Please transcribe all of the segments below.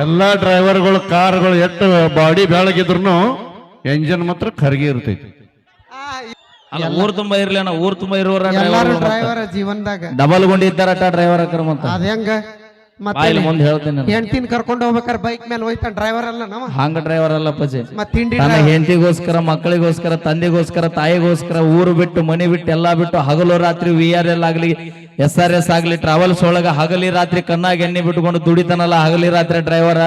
ಎಲ್ಲಾ ಡ್ರೈವರ್ಗಳು ಕಾರ್ಗಳು ಎಷ್ಟು ಬಾಡಿ ಬೆಳಗಿದ್ರು ಎಂಜಿನ್ ಮಾತ್ರ ಖರ್ಗಿ ಇರ್ತೈತಿ. ಅಲ್ಲ ಊರ್ ತುಂಬಾ ಇರ್ಲಿ ಅಣ್ಣ ಊರ್ ತುಂಬಾ ಇರೋರ ಎಲ್ಲಾರು ಡ್ರೈವರ್ ಜೀವನದಾಗ. ಡಬಲ್ ಗುಂಡಿ ಇದ್ದಾರಟ ಡ್ರೈವರ್ ಅಕ್ರಮ ಅಂತ ಅದ ಹೆಂಗ? ಮತ್ತೆ ಮುಂದೆ ಹೇಳ್ತೀನಿ. ಹೆಂಡತಿನ ಕರ್ಕೊಂಡು ಹೋಗ್ಬೇಕಾರೆ ಬೈಕ್ ಮೇಲೆ ಹೋಯ್ತಾನ ಡ್ರೈವರ್ ಅಲ್ಲ ನಾವ? ಹಂಗ ಡ್ರೈವರ್ ಅಲ್ಲ ಪಜೆ ತಿಂಡಿ ತನ್ನ ಹೆಂಡತಿಗೋಸ್ಕರ ಮಕ್ಕಳಿಗೋಸ್ಕರ ತಂದೆಗೋಸ್ಕರ ತಾಯಿಗೋಸ್ಕರ ಊರು ಬಿಟ್ಟು ಮನೆ ಬಿಟ್ಟು ಎಲ್ಲಾ ಬಿಟ್ಟು ಹಗಲು ರಾತ್ರಿ ವಿ ಆರ್ ಎಲ್ ಆಗ್ಲಿ ಎಸ್ ಆರ್ ಎಸ್ ಆಗ್ಲಿ ಟ್ರಾವೆಲ್ಸ್ ಒಳಗ ಹಗಲಿ ರಾತ್ರಿ ಕಣ್ಣಾಗ ಎಣ್ಣೆ ಬಿಟ್ಕೊಂಡು ದುಡಿತಾನಲ್ಲ ಹಗಲಿ ರಾತ್ರಿ ಡ್ರೈವರ್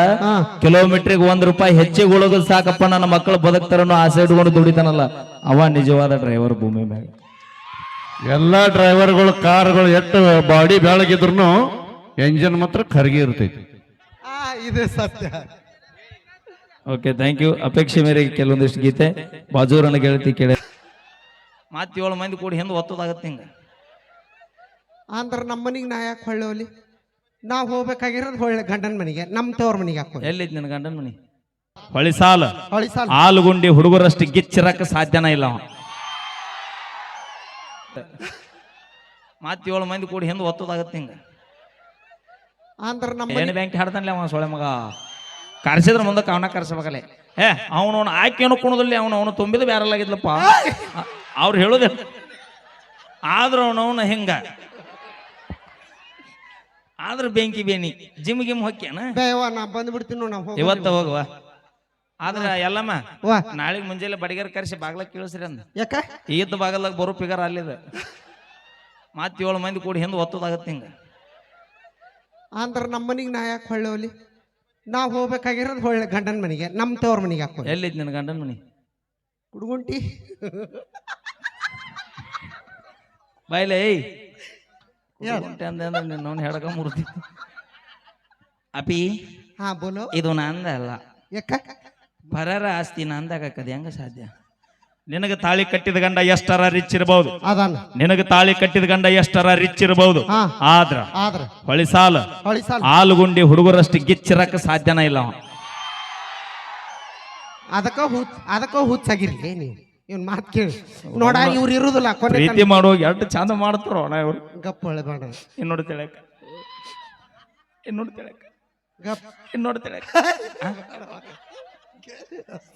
ಕಿಲೋಮೀಟ್ರಿಗೆ ಒಂದ್ ರೂಪಾಯಿ ಹೆಚ್ಚಿಗೆ ಉಳೋದು ಸಾಕಪ್ಪ ನನ್ನ ಮಕ್ಕಳು ಬದುಕ್ತಾರನ್ನು ಆಸೆ ಇಟ್ಕೊಂಡು ದುಡಿತಾನಲ್ಲ. ಅವ ನಿಜವಾದ ಡ್ರೈವರ್ ಭೂಮಿ ಮ್ಯಾಗ. ಎಲ್ಲಾ ಡ್ರೈವರ್ಗಳು ಕಾರ್ಗಳು ಎಷ್ಟು ಬಾಡಿ ಬೆಳಗಿದ್ರು ಎಂಜಿನ್ ಮಾತ್ರ ಖರ್ಗಿ ಇರ್ತೈತಿ. ಆ, ಇದು ಸತ್ಯ. ಓಕೆ ಥ್ಯಾಂಕ್ ಯು ಅಪೇಕ್ಷೆ ಮೇರೆಗೆ ಕೆಲವೊಂದಿಷ್ಟು ಗೀತೆ. ಬಾಜೂರನ ಗೆಳತಿ ಕೇಳಿ. ಮಾತಿ ಏಳು ಮಂದಿ ಕೂಡಿ ಹಿಂದೆ ಒತ್ತದಾಗತ್ತೆ ಹಿಂಗೆ. ಅಂದ್ರೆ ನಮ್ಮ ಮನಿಗೆ ನಾ ಯಾಕೆ ಹೊಳ್ಳೋಲಿ ನಾವು ನಾವ್ ಹೋಗ್ಬೇಕಾಗಿರೋದು ಹೊಳ್ಳೆ ಗಂಡನ ಮನೆಗೆ ನಮ್ಮ ತವ್ರ ಮನೆಗೆ ಹಾಕೋ ಎಲ್ಲಿದ್ ನಿನ್ನ ಗಂಡನ ಮನೆ? ಹೊಳಿ ಸಾಲ ಹೊಳಿ ಸಾಲ ಆಲುಗುಂಡಿ ಹುಡುಗರಷ್ಟು ಗಿಚ್ಚಿರಕ್ಕೆ ಸಾಧ್ಯನ ಇಲ್ಲ ಅವ. ಮತ್ ಏಳು ಮಂದಿ ಕೂಡಿ ಹಿಂದೆ ಒತ್ತದಾಗತ್ತೆ ಹಿಂಗ. ಅಂದ್ರ ನಮ್ಮ ಏನು ಬ್ಯಾಂಕ್ ಹಾಡ್ತಾನಲ್ಲ ಅವ ಸೊಳೆ ಮಗ? ಕರ್ಸಿದ್ರ ಮುಂದಕ್ಕೆ ಅವನ ಕರ್ಸಬೇಕಲ್ಲ ಏ ಅವನು ಅವನು ಆಯ್ಕೆ ಏನು ಕುಣದಲ್ಲಿ ಅವನು ಅವನು ತುಂಬಿದ ಬ್ಯಾರಲ್ಲಾಗಿದ್ಲಪ್ಪ ಅವ್ರು ಆದ್ರ ಆದ್ರೂ ಅವನವನ ಹಿಂಗ. ಆದ್ರ ಬೆಂಕಿ ಬೇನಿ ಜಿಮ್ ಗಿಮ್ ಹೊಕ್ಕ್ಯಾನ ಬೇವ ನಾ ಬಂದ್ಬಿಡ್ತೀನಿ ನಾವು ಇವತ್ತ ಹೋಗುವ? ಆದ್ರ ಎಲ್ಲಮ್ಮ ನಾಳೆಗೆ ಮುಂಜಾನೆ ಬಡಿಗರ್ ಕರೆಸಿ ಬಾಗ್ಲ ಕೇಳಿಸ್ರಿ ಅಂದ. ಯಾಕ? ಈದ್ ಬಾಗಲ್ದಾಗ ಬರೋ ಪಿಗರ್ ಅಲ್ಲಿದ. ಮತ್ತೆ ಏಳು ಮಂದಿ ಕೂಡಿ ಹಿಂದೆ ಒತ್ತದಾಗತ್ತೆ ಹಿಂಗ. ಅಂದ್ರ ನಮ್ಮ ಮನೆಗೆ ನಾ ಯಾಕೆ ಹೊಳ್ಳೋಲಿ ಹೋಲಿ ನಾವು ಹೋಗ್ಬೇಕಾಗಿರೋದು ಹೊಳ್ಳೆ ಗಂಡನ ಮನೆಗೆ ನಮ್ಮ ತವ್ರ ಮನೆಗೆ ಹಾಕೋ ಎಲ್ಲಿದ್ ನನ್ನ ಗಂಡನ ಮನೆ? ಕುಡ್ಗುಂಟಿ. ಬಾಯ್ಲೆ ಅಂದೆ ಅಂದ್ರೆ ಅವ್ನು ಹೆಡಕ ಮುರ್ತಿ ಅಪಿ ಹಾ ಬೋಲೋ. ಇದು ನಂದ ಅಲ್ಲ. ಯಾಕ? ಪರರ ಆಸ್ತಿ ಅದ ಹೆಂಗ ಸಾಧ್ಯ? ನಿನಗೆ ತಾಳಿ ಕಟ್ಟಿದ ಗಂಡ ಎಷ್ಟರ ರಿಚ್ ಇರಬಹುದು ಅದಾನ ನಿನಗೆ ತಾಳಿ ಕಟ್ಟಿದ ಗಂಡ ಎಷ್ಟರ ರಿಚ್ ಇರಬಹುದು ಹಾ. ಆದ್ರ ಆದ್ರ. ಹೊಳಿ ಸಾಲ ಹೊಳಿ ಸಾಲ ಆಲುಗುಂಡಿ ಹುಡುಗರಷ್ಟು ಗಿಚ್ಚಿರಕ್ಕೆ ಸಾಧ್ಯನ ಇಲ್ಲ ಅವ. ಅದಕ್ಕ ಹುಚ್ಚ ಅದಕ್ಕ ಹುಚ್ಚಾಗಿರ್ಲಿ ನೀವು ಇವ್ನ ಮಾತು ಕೇಳಿ. ನೋಡ ಇವ್ರು ಇರುದಿಲ್ಲ ಕೊನೆ ಪ್ರೀತಿ ಮಾಡೋ ಎಷ್ಟು ಚಂದ ಮಾಡ್ತಾರೋ ಅಣ್ಣ ಇವ್ರು. ಗಪ್ಪ ಹೊಳೆಬೇಡ ಇನ್ನೋಡು ತಿಳಕ. ಇನ್ನೋಡು ತಿಳಕ. ಗಪ್ ಇನ್ನೋಡು ತಿಳಕ.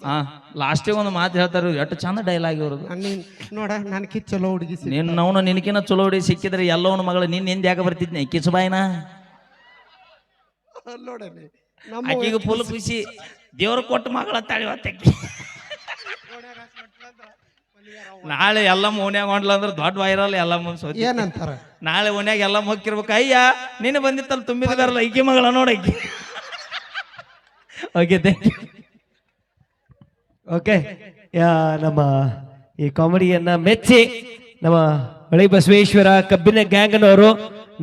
ಹಾ ಲಾಸ್ಟಿಗೆ ಒಂದು ಮಾತು ಹೇಳ್ತಾರೆ ಎಷ್ಟು ಚಂದ ಡೈಲಾಗ್ ಇವ್ರದ್ದು ನೀನ್ ನೋಡ ನನ್ ಕಿತ್ ಚಲೋ ಹುಡುಗಿ ಸಿಕ್ಕ. ನಿನ್ನ ಅವನು ನಿನಕಿನ ಚಲೋ ಹುಡುಗಿ ಸಿಕ್ಕಿದ್ರೆ ಎಲ್ಲವನ ಮಗಳು ನಿನ್ನ ಹಿಂದೆ ಯಾಕೆ ಬರ್ತಿದ್ನಿ ಕಿಸುಬಾಯಿನ? ನೋಡಲ್ಲಿ ನಮ್ಮ ಆಕಿಗೆ ಫುಲ್ ಖುಷಿ ದೇವ್ರ ಕೊಟ್ಟು ಮಗಳ ತಾಳಿವತ್ತಕ್ಕಿ ನಾಳೆ ಎಲ್ಲ ಓನ್ಯಾಗ ಹೊಂಡ್ಲ ಅಂದ್ರೆ ದೊಡ್ಡ ವೈರಲ್ ಎಲ್ಲ ಸೋತಿ. ಏನಂತಾರ? ನಾಳೆ ಓನ್ಯಾಗ ಎಲ್ಲ ಹೋಗಿರ್ಬೇಕು ಅಯ್ಯ ನಿನ್ನೆ ಬಂದಿತ್ತಲ್ಲ ತುಂಬಿದ ಬರಲ್ಲ ಈಕಿ ಮಗಳ ನೋಡಕ್ಕಿ okay thank you okay yeah ನಮ್ಮ ಈ ಕಾಮಿಡಿಯನ್ನ ಮೆಚ್ಚಿ ನಮ್ಮ ಹೊಳಿ ಬಸವೇಶ್ವರ ಕಬ್ಬಿನ ಗ್ಯಾಂಗ್ನವರು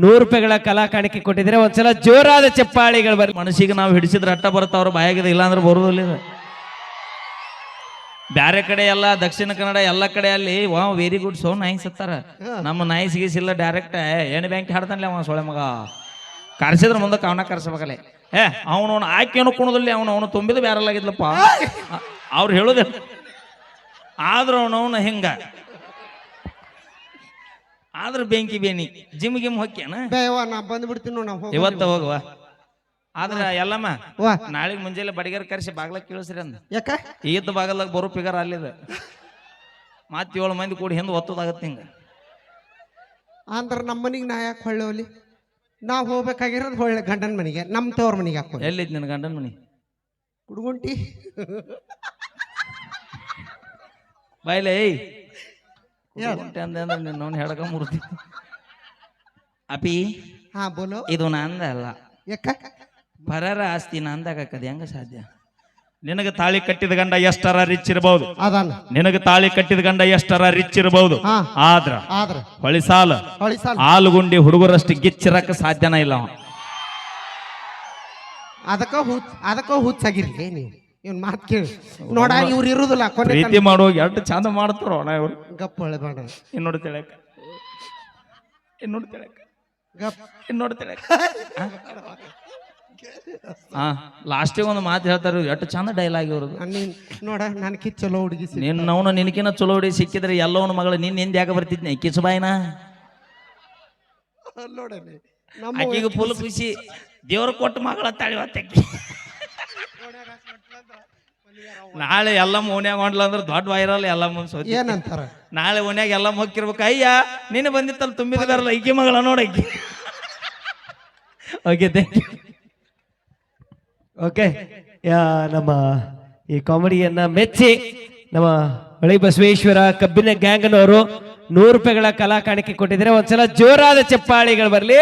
ನೂರು ರೂಪಾಯಿಗಳ ಕಲಾ ಕಾಣಿಕೆ ಕೊಟ್ಟಿದ್ರೆ ಒಂದ್ಸಲ ಜೋರಾದ ಚಪ್ಪಾಳಿಗಳು ಬರ್ ಮನಸ್ಸಿಗೆ ನಾವು ಹಿಡಿಸಿದ್ರೆ ಅಟ್ಟ ಬರ್ತಾವ್ರ ಬಾಯಾಗಿದೆ ಇಲ್ಲಾಂದ್ರೆ ಬರೋದಿಲ್ಲ. ಬ್ಯಾರೆ ಕಡೆ ಎಲ್ಲ ದಕ್ಷಿಣ ಕನ್ನಡ ಎಲ್ಲ ಕಡೆ ಅಲ್ಲಿ ವಾ ವೆರಿ ಗುಡ್ ಸೋ ನೈಸ್ ಅತ್ತಾರ ನಮ್ಮ ನೈಸ್ ಗೀಸ್ ಇಲ್ಲ ಡೈರೆಕ್ಟ್ ಏನು ಬ್ಯಾಂಕ್ ಹಾಡ್ತಾನಲ್ಲ ಅವ ಸೊಳೆ ಮಗ. ಕರ್ಸಿದ್ರ ಮುಂದೆ ಅವನ ಕರ್ಸಬೇಕಲ್ಲ. ಏ ಅವನು ಅವನು ಆಯ್ಕೆ ಏನು ಕುಣದಲ್ಲಿ ಅವನು ಅವನು ತುಂಬಿದ ಬ್ಯಾರಲ್ಲಾಗಿದ್ಲಪ್ಪ ಅವ್ರು ಹೇಳುದ ಆದ್ರೂ ಅವನವನ ಹೆಂಗ? ಆದ್ರ ಬೆಂಕಿ ಬೇನಿ. ಜಿಮ್ ಗಿಮ್ ಹೊಕ್ಕ್ಯಾನ ಬೇವ ನಾ ಬಂದ್ಬಿಡ್ತೀನಿ ನಾವು. ಇವತ್ತ ಹೋಗುವ? ಆದ್ರ ಎಲ್ಲಮ್ಮ ನಾಳೆಗೆ ಮುಂಜಾನೆ ಬಡಿಗರ್ ಕರೆಸಿ ಬಾಗ್ಲ ಕೇಳಿಸ್ರಿ ಅಂದ. ಯಾಕ? ಈದ್ ಬಾಗಲ್ದಾಗ ಬರೋ ಪಿಗರ್ ಅಲ್ಲಿದ. ಮತ್ ಏಳು ಮಂದಿ ಕೂಡಿ ಹಿಂದೆ ಒತ್ತದಾಗತ್ತೆ ಹಿಂಗ. ಅಂದ್ರ ನಮ್ಮ ಮನಿಗೆ ನಾ ಯಾಕೆ ಹೊಳ್ಳಿ ನಾ ನಾವ್ ಹೋಗ್ಬೇಕಾಗಿರೋದು ಹೊಳ್ಳೆ ಗಂಡನ ಮನೆಗೆ ನಮ್ಮ ತವ್ರ ಮನೆಗೆ ಹಾಕೋ ಎಲ್ಲಿದ್ ನಿನ್ನ ಗಂಡನ ಮನೆ? ಕುಡ್ಗುಂಟಿ. ಬಾಯ್ಲೆ ಏಯ್. ಹೇಳು. ಕುಂಟೆ ಅಂದೆ ಅಂದ್ರೆ ನಿನ್ನ ಅವ್ನು ಹೆಡಕ ಮುರ್ತಿ ಅಪಿ ಹಾ ಬೋಲೋ. ಇದು ನಂದ ಅಲ್ಲ. ಯಾಕ? ಪರರ ಆಸ್ತಿ ನಂದಾಗಕ್ಕದ ಹೆಂಗ ಸಾಧ್ಯ? ನಿನಗೆ ತಾಳಿ ಕಟ್ಟಿದ ಗಂಡ ಎಷ್ಟರ ರಿಚ್ ಇರಬಹುದು ಅದಲ್ಲ. ನಿನಗೆ ತಾಳಿ ಕಟ್ಟಿದ ಗಂಡ ಎಷ್ಟರ ರಿಚ್ ಇರಬಹುದು ಹಾ. ಆದ್ರ ಆದ್ರ. ಹೊಳಿ ಸಾಲ ಹೊಳಿ ಸಾಲ ಆಲುಗುಂಡಿ ಹುಡುಗರಷ್ಟು ಗಿಚ್ಚಿರಕ್ಕೆ ಸಾಧ್ಯನ ಇಲ್ಲ ಅವ. ಅದಕ್ಕ ಹುಚ್ಚ ಅದಕ್ಕ ಹುಚ್ಚಾಗಿರ್ಲಿ ನೀವು. ಇವ್ನ ಮಾತು ಕೇಳಿ. ನೋಡ ಇವ್ರು ಇರುದಿಲ್ಲ ಕೊನೆ ಪ್ರೀತಿ ಮಾಡೋ ಎಷ್ಟು ಚಂದ ಮಾಡ್ತಾರೋ ಇವ್ರು. ಗಪ್ಪ ಹೊಳೆಬೇಡ ತಿಳಕ. ಇನ್ನೋಡು ತಿಳಕ. ಗಪ್ ಇನ್ನೋಡು ತಿಳಕ. ಹಾ? ಲಾಸ್ಟಿಗೆ ಒಂದು ಮಾತು ಹೇಳ್ತಾರೆ ಎಷ್ಟು ಚಂದ ಡೈಲಾಗ್ ಇವ್ರದ್ದು ನೀನ್ ನೋಡ ನನ್ ಚಲೋ ಹುಡುಗಿ ಸಿಕ್ಕ. ನಿನ್ನ ಅವನು ನಿನಕಿನ ಚಲೋ ಹೊಡಿ ಸಿಕ್ಕಿದ್ರೆ ಎಲ್ಲವನ ಮಗಳು ನಿನ್ನ ಹಿಂದೆ ಯಾಕೆ ಬರ್ತಿದ್ನೆ? ಕಿಸುಬಾಯಿನ ನೋಡಲ್ಲಿ ನಮ್ಮ ಆಕಿಗೆ ಫುಲ್ ಖುಷಿ. ದೇವ್ರ ಕೊಟ್ಟು ಮಗಳ ತಾಳಿವತ್ತಕ್ಕಿ ನಾಳೆ ಎಲ್ಲ ಓನ್ಯಾಗ ಹೊಂಡ್ಲ ಅಂದ್ರೆ ದೊಡ್ಡ ವೈರಲ್ ಎಲ್ಲ ಮುನ್ಸೋತಿ ಏನಂತಾರ? ನಾಳೆ ಓನ್ಯಾಗ ಎಲ್ಲ ಹೋಗಿರ್ಬೇಕು ಅಯ್ಯ ನೀನು ಬಂದಿತ್ತಲ್ಲ ತುಂಬಿದಾರಲ್ಲ ಐಕಿ ಮಗಳ ನೋಡಿ ಐಕಿ okay thank you okay yeah ನಮ್ಮ ಈ ಕಾಮಿಡಿಯನ್ನ ಮೆಚ್ಚಿ ನಮ್ಮ ಹೊಳಿ ಬಸವೇಶ್ವರ ಕಬ್ಬಿನ ಗ್ಯಾಂಗ್ನವರು ನೂರು ರೂಪಾಯಿಗಳ ಕಲಾ ಕಾಣಿಕೆ ಕೊಟ್ಟಿದ್ದಾರೆ. ಒಂದ್ಸಲ ಜೋರಾದ ಚಪ್ಪಾಳಿಗಳು ಬರಲಿ.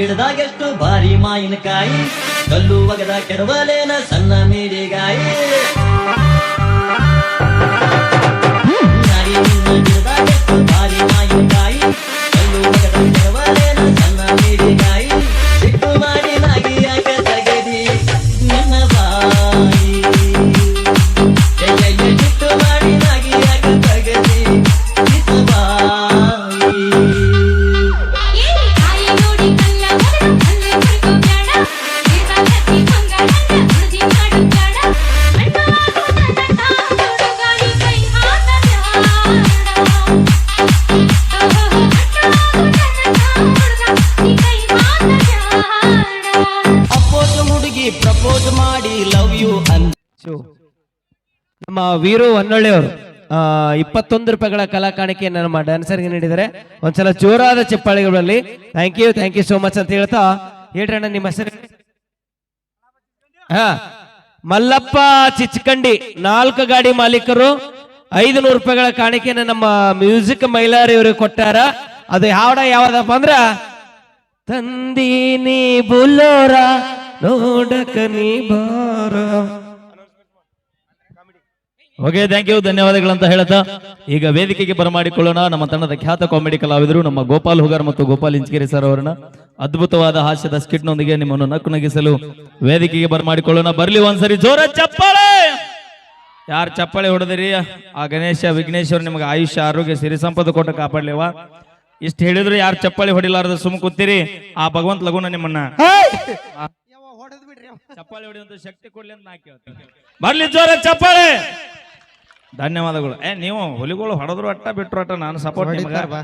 ಗಿಡದಾಗೆಷ್ಟು ಬಾರಿ ಮಾಯಿನಕಾಯಿ ಕಲ್ಲು ಒಗದ ಕೆಡವಲೇನ ಸಣ್ಣ ಮೀರಿಗಾಯಿ. ಲವ್ ಯು ಸೊ, ನಮ್ಮ ವೀರು ಹೊನ್ನೊಳ್ಳೆಯವರು ಇಪ್ಪತ್ತೊಂದು ರೂಪಾಯಿಗಳ ಕಲಾ ಕಾಣಿಕೆಯನ್ನು ನಮ್ಮ ಡ್ಯಾನ್ಸರ್ಗೆ ನೀಡಿದರೆ ಒಂದ್ಸಲ ಜೋರಾದ ಚಪ್ಪಾಳಿಗಳಲ್ಲಿ. Thank you thank you so much ಅಂತ ಹೇಳ್ತಾ ಹೇಳ್ರಣ್ಣ ನಿಮ್ಮ ಹೆಸರು? ಹಾ ಮಲ್ಲಪ್ಪ ಚಿಚ್ಕಂಡಿ ನಾಲ್ಕು ಗಾಡಿ ಮಾಲೀಕರು ಐದು ನೂರು ರೂಪಾಯಿಗಳ ಕಾಣಿಕೆಯನ್ನು ನಮ್ಮ ಮ್ಯೂಸಿಕ್ ಮೈಲಾರಿ ಇವರು ಕೊಟ್ಟಾರ. ಅದು ಯಾವಡ ಯಾವ್ದಪ್ಪ ಅಂದ್ರ ತಂದೀನಿ ಬುಲ್ಲೋರ ನೋಡಕ ನೀ ಬಾರ ಓಕೆ ಥ್ಯಾಂಕ್ ಯು ಧನ್ಯವಾದಗಳಂತ ಹೇಳ್ತಾ. ಈಗ ವೇದಿಕೆಗೆ ಬರಮಾಡಿಕೊಳ್ಳೋಣ. ನಮ್ಮ ತಂಡದ ಖ್ಯಾತ ಕಾಮಿಡಿ ಕಲಾವಿದರು ನಮ್ಮ ಗೋಪಾಲ್ ಹುಗಾರ್ ಮತ್ತು ಗೋಪಾಲ್ ಇಂಚಗಿರಿ ಸರ್ ಅವರನ್ನ ಅದ್ಭುತವಾದ ಹಾಸ್ಯದ ಸ್ಕಿಟ್ ನೊಂದಿಗೆ ನಿಮ್ಮನ್ನು ನಕ್ಕು ನಗಿಸಲು ವೇದಿಕೆಗೆ ಬರಮಾಡಿಕೊಳ್ಳೋಣ. ಬರ್ಲಿ ಒಂದ್ಸರಿ ಜೋರ ಚಪ್ಪಾಳೆ! ಯಾರು ಚಪ್ಪಾಳೆ ಹೊಡೆದಿರಿ? ಆ ಗಣೇಶ ವಿಘ್ನೇಶ್ವರ ನಿಮಗೆ ಆಯುಷ್ಯ ಆರೋಗ್ಯ ಸಿರಿ ಸಂಪತ್ತು ಕೊಟ್ಟು ಕಾಪಾಡ್ಲಿವ? ಇಷ್ಟು ಹೇಳಿದ್ರು ಯಾರು ಚಪ್ಪಾಳೆ ಹೊಡಿಲಾರ್ದ ಸುಮ್ ಕೂತೀರಿ? ಆ ಭಗವಂತ ಲಗುನ ನಿಮ್ಮನ್ನ. ಚಪ್ಪಾಳೆ ಹೊಡೆಯುವಂತ ಶಕ್ತಿ ಕೊಡ್ಲಿ ಅಂತ ನಾ ಕೇಳ್ತೀನಿ. ಬರ್ಲಿ ಜೋರ ಚಪ್ಪಾಳೆ. ಧನ್ಯವಾದಗಳು. ಏ ನೀವು ಹುಲಿಗಳು ಹೊಡೆದ್ರು ಅಟ್ಟ ಬಿಟ್ರು ಅಟ್ಟ ನಾನು ಸಪೋರ್ಟ್ ಬಾ.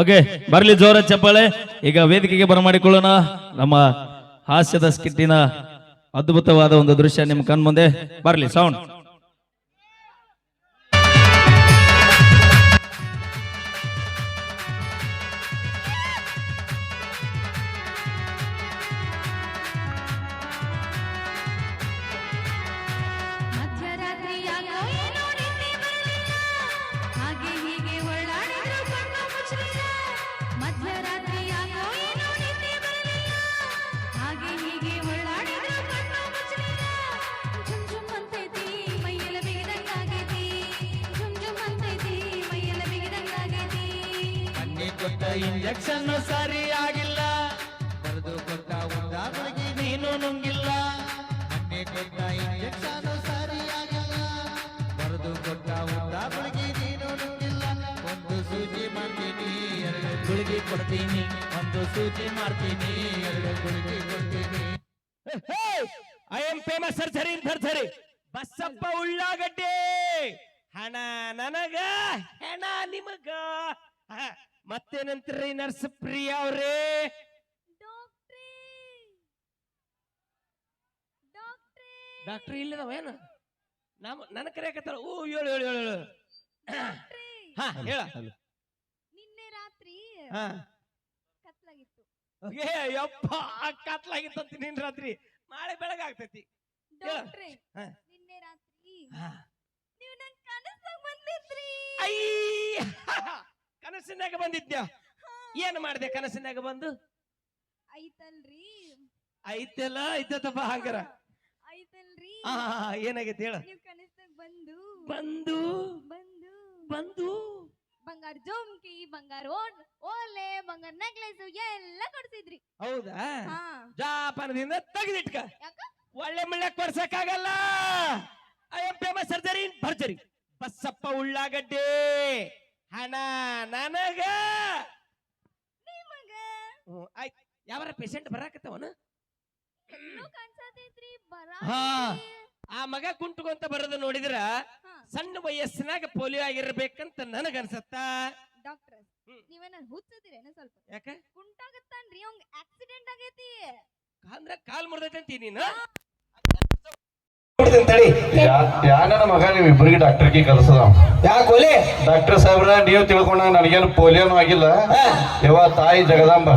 ಓಕೆ ಬರ್ಲಿ ಜೋರ ಚಪ್ಪಾಳೆ. ಈಗ ವೇದಿಕೆಗೆ ಬರಮಾಡಿಕೊಳ್ಳೋಣ. ನಮ್ಮ ಹಾಸ್ಯದ ಸ್ಕಿಟ್ಟಿನ ಅದ್ಭುತವಾದ ಒಂದು ದೃಶ್ಯ ನಿಮ್ಮ ಕಣ್ಮುಂದೆ. ಬರ್ಲಿ ಸೌಂಡ್ ಕೊಟ್ಟ ಇಂಜೆಕ್ಷನ್ ಆಗಿಲ್ಲ ಬರೆದು ಕೊಟ್ಟ ಉಂಡಾಗಳಿಗೆ ನೀನು ನುಂಗಿಲ್ಲ. ಮೊನ್ನೆ ಕೊಟ್ಟ ಇಂಜೆಕ್ಷನ್ ಸರಿಯಾಗಿಲ್ಲ. ಬರೆದು ಕೊಟ್ಟ ಉಂಡಾಗಳಿಗೆ ನೀನು ನುಂಗಿಲ್ಲ. ಒಂದು ಸೂಜಿ ಮಾಡ್ತೀನಿ, ಎರಡು ಗುಳಿಗೆ ಕೊಡ್ತೀನಿ. ಒಂದು ಸೂಜಿ ಮಾಡ್ತೀನಿ, ಎರಡು ಗುಳಿಗೆ ಕೊಡ್ತೀನಿ. I am famous surgery surgery Basappa ಉಳ್ಳಾಗಡ್ಡೆ. ಹಣ ನನಗ, ಹೆಣ ನಿಮಗ. ಮತ್ತೇನಂತೀರಿ ನರ್ಸ್ ಪ್ರಿಯ ಅವ್ರೇ? ಡಾಕ್ಟ್ರಿ! ಇಲ್ಲದವ ಏನು? ನಮ್ಮ ನನ್ನ ಕರೆಯಕತ್ತಾರ ಓ ಹೇಳು ಹೇಳು ಹೇಳು ಹೇಳು. ಹಾ ಹೇಳ. ನಿನ್ನೆ ರಾತ್ರಿ ಹಾ. ಕತ್ಲಾಗಿತ್ತು. ಏ ಯಪ್ಪ ಅಂತ ನಿನ್ ರಾತ್ರಿ. ನಾಳೆ ಬೆಳಗಾಗ್ತೈತಿ ಆಗ್ತೈತಿ. ಡಾಕ್ಟ್ರೇ ಹಾ. ನಿನ್ನೆ ರಾತ್ರಿ ಹಾ. ನೀವು ನನ್ ಕನಸಾಗ ಬಂದಿದ್ರಿ. ಐ ಕನಸಿನಾಗ ಬಂದಿದ್ಯ? ಏನ್ ಮಾಡಿದೆ ಕನಸಿನಾಗ ಬಂದು? ಐತಲ್ರಿ. ಐತಲ್ಲ ಐತಪ್ಪ ಹಂಗಾರ. ಐತಲ್ರಿ. ಆ ಏನಾಗೈತೆ ಹೇಳ. ನೀವು ಬಂದು. ಬಂದು? ಬಂದು. ಬಂದು? ಬಂಗಾರ ಜೋಮ್ಕಿ ಬಂಗಾರ ಓಡ್ ಓಲೆ ಬಂಗಾರ ನೆಕ್ಲೆಸ್ ಎಲ್ಲ ಕೊಡ್ಸಿದ್ರಿ. ಹೌದಾ? ಹಾ. ಜಾಪಾನದಿಂದ ತೆಗೆದಿಟ್ಕ. ಯಾಕ? ಒಳ್ಳೆ ಮುಳ್ಳೆ ಕೊಡ್ಸಕ್ಕಾಗಲ್ಲ. ಐ ಎಂ ಫೇಮಸ್ ಸರ್ಜರಿ ಭರ್ಜರಿ. ಬಸ್ಸಪ್ಪ ಉಳ್ಳಾಗಡ್ಡೆ. ಹಣ ನನಗ. ನಿಮಗ. ಹ್ಮ್, ಆಯ್ತ್. ಯಾವಾರ ಪೇಷಂಟ್ ಬರಾಕತ್ತವನ? ಏನೋ ಕಾಣ್ಸತೈತ್ರಿ ಹಾ. ಆ ಮಗ ಕುಂಟುಕೊಂತ ಬರೋದು ನೋಡಿದ್ರ ಸಣ್ಣ ವಯಸ್ಸಿನಾಗ ಪೋಲಿಯೋ ಆಗಿರ್ಬೇಕಂತ ನನಗನ್ಸತ್ತ. ಡಾಕ್ಟರ್ ನೀವೇನ ಹುಚ್ಚದಿರೇನ ಸ್ವಲ್ಪ? ಯಾಕ? ಕುಂಟಾಗತ್ತಾನ್ರಿ ಅವಂಗ ಆಕ್ಸಿಡೆಂಟ್ ಆಗೈತಿ. ಅಂದ್ರ ಕಾಲ್ ಮುರ್ದೈತೆ ಅಂತೀನಿ ಯಾನ ಮಗ ನೀವು ಇಬ್ಬರಿಗೆ ಡಾಕ್ಟರ್ಗೆ ಕಲ್ಸದ ಯಾಕೋಲೆ ಡಾಕ್ಟರ್ ಸಾಹೇಬ್ರ ನೀವು ತಿಳ್ಕೊಂಡ ನನಗೇನು ಪೋಲಿಯೋನು ಆಗಿಲ್ಲ. ಇವ ತಾಯಿ ಜಗದಾಂಬ.